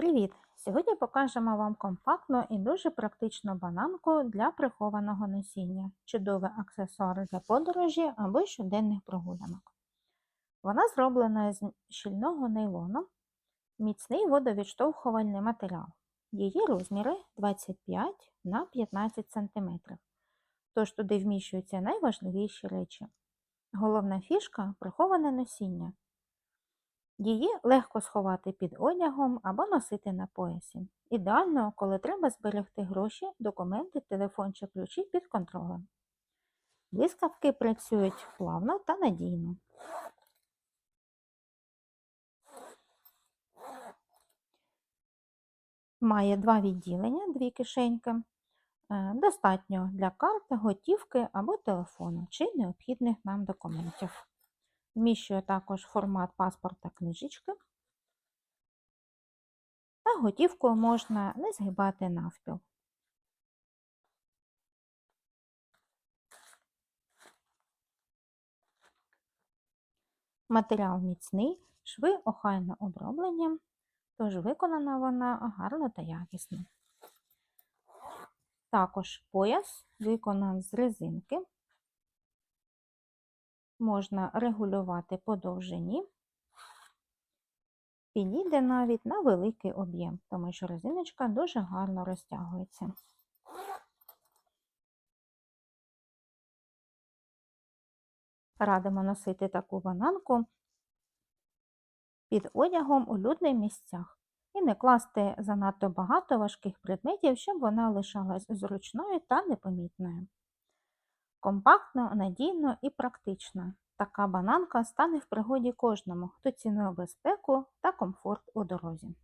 Привіт! Сьогодні покажемо вам компактну і дуже практичну бананку для прихованого носіння, чудовий аксесуар для подорожі або щоденних прогулянок. Вона зроблена з щільного нейлону, міцний водовідштовхувальний матеріал. Її розміри 25 на 15 см, тож туди вміщуються найважливіші речі. Головна фішка приховане носіння. Її легко сховати під одягом або носити на поясі. Ідеально, коли треба зберегти гроші, документи, телефон чи ключі під контролем. Блискавки працюють плавно та надійно. Має два відділення, дві кишеньки. Е, Достатньо для карти, готівки або телефону чи необхідних нам документів. Вміщує також формат паспорта книжечки. А готівку можна не згибати навпіл. Матеріал міцний, шви охайно оброблені, тож виконана вона гарно та якісно. Також пояс виконан з резинки можна регулювати по довжині, підійде навіть на великий об'єм, тому що резиночка дуже гарно розтягується. Радимо носити таку бананку під одягом у людних місцях і не класти занадто багато важких предметів, щоб вона лишалась зручною та непомітною. Компактно, надійно і практично. Така бананка стане в пригоді кожному, хто цінує безпеку та комфорт у дорозі.